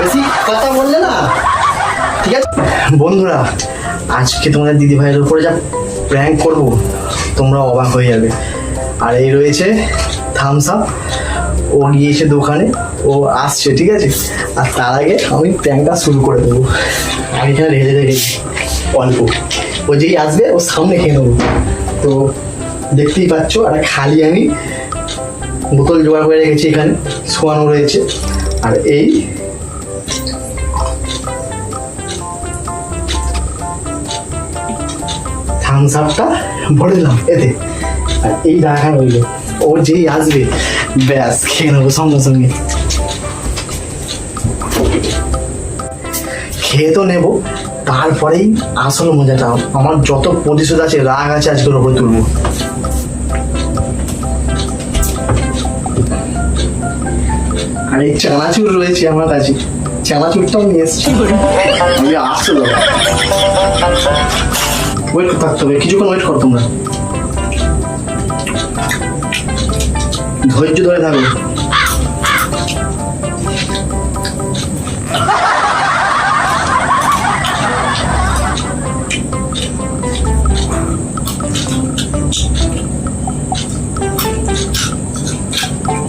বেশি কথা বললে না। ঠিক আছে? বন্ধুরা, আজকে তোমাদের দিদি ভাইয়ের উপরে যা প্র্যাঙ্ক করব, তোমরা অবাক হয়ে যাবে। আর এই রয়েছে থামস আপ ও গিয়েছে দোকানে, ও আসছে, ঠিক আছে? আর তার আগে আমি প্র্যাঙ্কটা শুরু করে দেবো। আমি এখানে রেখে রেখেছি অল্প। ও যেই আসবে, ও সামনে খেয়ে নেব। তো দেখতেই পাচ্ছ, আর খালি আমি বোতল জোগাড় করে রেখেছি এখানে, শোয়ানো রয়েছে। আর এই আপটা ভরে দিলাম এতে। আর এই রাখা রইল। ও যেই আসবে ব্যাস খেয়ে নেব সঙ্গে সঙ্গে। খেয়ে তো নেব তারপরেই আসল মজাটা। আমার যত প্রতিশোধ আছে রাগ আছে আজকের ওপর তুলবো। আর এই চানাচুর রয়েছে আমার কাছে। চানাচুরটাও নিয়ে এসছি। আমি আসছো তো ওয়েট করতে থাকতে হবে কিছুক্ষণ ওয়েট করো তোমরা। ধৈর্য ধরে থাকো।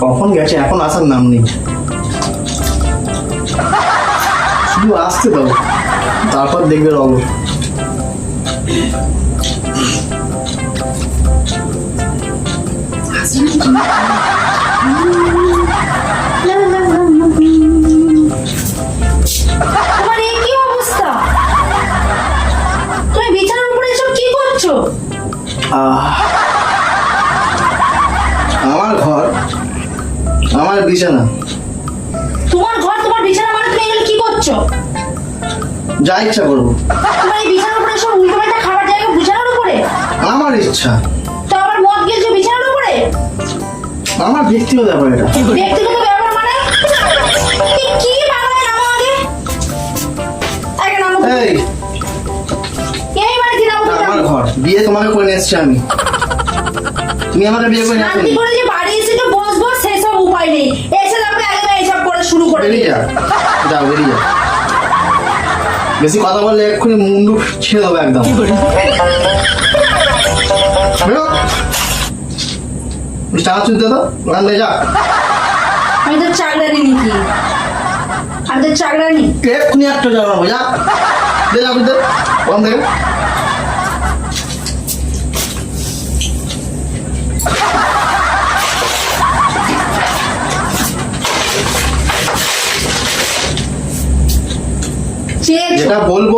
কখন গেছে? এখন আসার নাম নেই। শুধু আসতে দাও। তারপর দেখবে রব। তোমার এই কি অবস্থা? তুমি বিছানার উপরে এসব কি করছ? আমার ঘর আমার বিছানা। তোমার ঘর তোমার বিছানা মানে তুমি এগুলো কি করছ? যা ইচ্ছা করব। তোমার এই বিছানার আমার ইচ্ছা তো আবার মদ গেলছো বিছানার উপরে? আমার ব্যক্তিগত ব্যাপার এটা। ব্যক্তিগত ব্যাপার মানে? কি কি বানায় নামো আগে আগে নামো এই। এই মানে কি নামো আমার ঘর। বিয়ে তোমাকে করে নিয়ে এসছি আমি। তুমি আমাকে বিয়ে করে নিয়ে শান্তি করে যে বাড়ি এসে বসবো সেসব উপায় নেই। এসে তারপরে আগে এইসব করে শুরু করে। বেরিয়ে যা। যাও বেরিয়ে যা। বেশি কথা বললে এক্ষুনি মুন্ডু ছেড়ে দেবো একদম। চা চুলতে তো ওখান থেকে যা। আমি তো চাকরানি নাকি। আমি তো চাকরানি। এক্ষুনি একটা যাব যা। দে যা বুঝতে ওখান থেকে যেটা বলব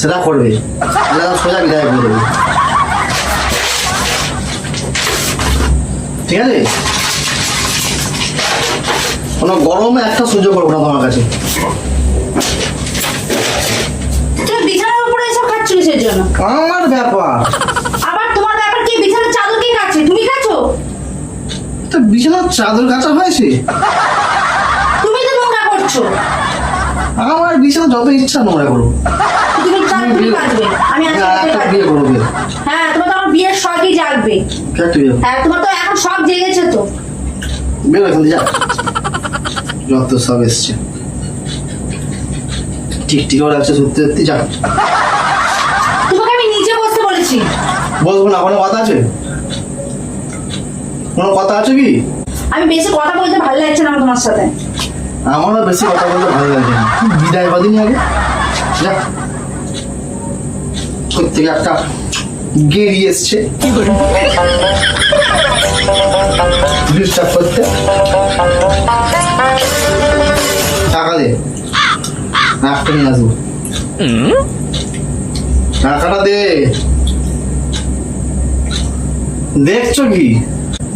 সেটা করবে। সোজা বিদায় করে দেবো। ঠিক আছে? কোনো গরমে একটা সহ্য করব না তোমার কাছে। আমার ব্যাপার। আবার তোমার ব্যাপার কি? বিছানার চাদর কে কাছে তুমি কাছো তো বিছানার চাদর কাটা হয়েছে? তুমি তো নোংরা করছ। আমার বিছানা যত ইচ্ছা নোংরা করো তুমি আমি বিয়ে হ্যাঁ তোমার তো আমার বিয়ের শখই জাগবে। হ্যাঁ তোমার তো এখন শখ জেগেছে তো। বেরো এখান যা। যত সব এসছে। ঠিক ঠিক লাগছে সত্যি সত্যি যা। তোমাকে আমি নিচে বসতে বলেছি। বলব না কোনো কথা আছে? কোনো কথা আছে কি? আমি বেশি কথা বলতে ভালো লাগছে না তোমার সাথে। আমারও বেশি কথা বলতে ভালো লাগছে না। বিদায় কদিনই আগে? যা। থেকে একটা গেড়ি এসছে। ডিস্টার্ব করতে। টাকা দে। একটা নিয়ে আসব। টাকাটা দে। দেখছ কি?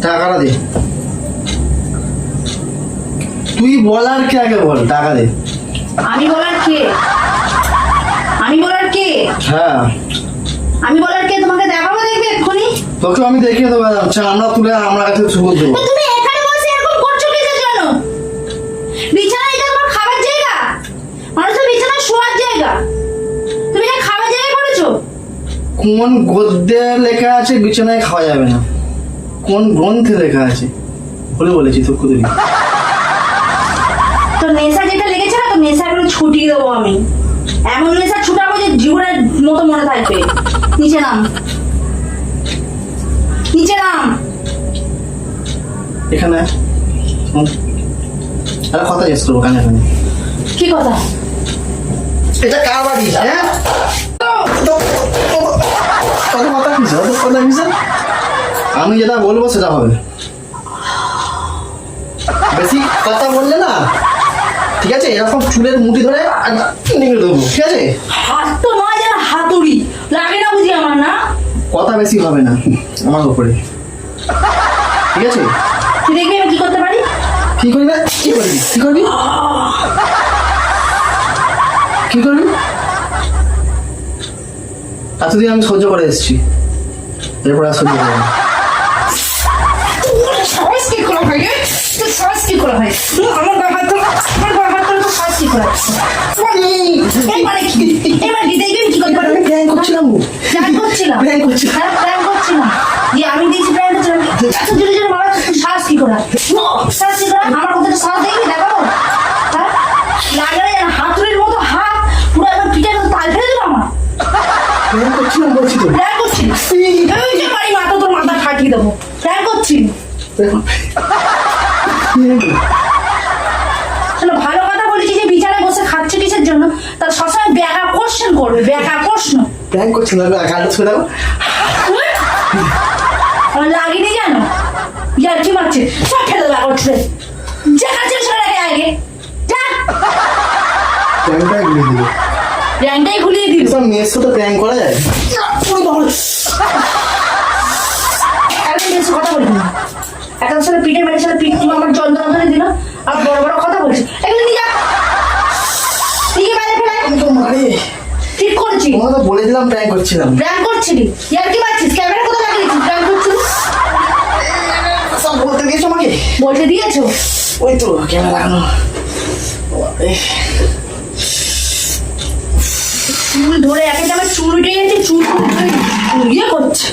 টাকাটা দে। তুই বলার কে আগে বল? টাকা দে। আমি বলার কে? আমি বলার কে? হ্যাঁ। তোমাকে দেখাবো দেখবে এক্ষুনি? তোকে আমি দেখিয়ে দেবো আচ্ছা আমরা তুলে আমরা কাছে সুযোগ দেবো। তুমি এখানে বসে এরকম করছ কিসের জন্য? বিছানা এটা তোমার খাবার জায়গা। বিছানা শোয়ার জায়গা। তুমি এটা খাবার জায়গা করেছ? কোন গদ্যে লেখা আছে বিছানায় খাওয়া যাবে না। কোন গ্রন্থে লেখা আছে? বলে বলেছি তো তুই তো নেশা যেটা লেগেছে না তো নেশা ছুটিয়ে দেবো আমি। এমন নেশা ছুটাবো যে জীবনের মতো মনে থাকবে। নিচে নাম। নিচে নাম। এখানে। একটা কথা জিজ্ঞেস করব কানে কানে। কি কথা? এটা কার বাড়ি? হ্যাঁ? আমি যেটা বলব সেটা হবে। বেশি কথা বললে না। ঠিক আছে? এরকম চুলের মুঠি ধরে আর নিয়ে দেবো। ঠিক আছে হাত তো নয় যেন হাতুড়ি লাগে না বুঝি আমার না কথা বেশি হবে না আমার উপরে। ঠিক আছে? তুই দেখবি আমি কি করতে পারি? কি করবি? কি করবি? কি করবি? কি করবি? এতদিন আমি সহ্য করে এসেছি। এরপর আর সহ্য করব আমার গায়ে হাত তোলা আমার গায়ে হাত তোলা তোর। সাহস কি করে এবারে কি? এবার কি দেখবি কি করতে পারি আমি করছিলাম। প্ল্যান করছিলাম? Prank করছিলাম। হ্যাঁ প্ল্যান করছিলাম। যে আমি দিয়েছি প্ল্যান করছিলাম। এত জোরে জোরে মারা তুই কি করে? সাহস কি করে? আমার কথাটা সাহস দেখবি দেখাবো? হ্যাঁ? লাগালে হাতুড়ির মতো হাত পুরো একবার পিঠের মতো তাল ফেলে আমার। করছিলাম বলছি তো। প্ল্যান করছি। ওই যে বাড়ি মাথা তোর মাথা ফাটিয়ে দেবো। প্ল্যান করছি শোনো ভালো কথা বলেছি যে বিছানায় বসে খাচ্ছে কিসের জন্য তার সবসময় ব্যাকা কোশ্চেন করবে ব্যাকা প্র্যাঙ্ক করছিলাম গাড়ি ছুড়ে দাও আমার লাগেনি জানো ইয়ার কি মারছে সব ফেলে দেবে করছে। যা কাছে সরে রাখে আগে। যা। প্র্যাঙ্কটা ঘুরিয়ে দিল। র্যাংটাই ঘুরিয়ে দিল। এসব মেয়ের সাথে প্র্যাঙ্ক করা যায়। ওরে বাবা। একদম বেশি কথা বলবি না। একটা সাথে পিঠে মেরে সাথে পিঠ আমার যন্ত্রণা ধরে দিল আর বড় বড় কথা বলছি এগুলো নিয়ে যা। তো বলে দিলাম প্র্যাঙ্ক করছিলাম। প্র্যাঙ্ক করছিলি? ইয়ার কি মারছিস ক্যামেরা কোথায় লাগিয়েছিস? প্র্যাঙ্ক করছিস সব বলতে দিয়েছ আমাকে? বলতে দিয়েছ? ওই তো ক্যামেরা লাগানো। চুল ধরে একে যাবে চুল উঠে গেছে চুল ইয়ে করছে।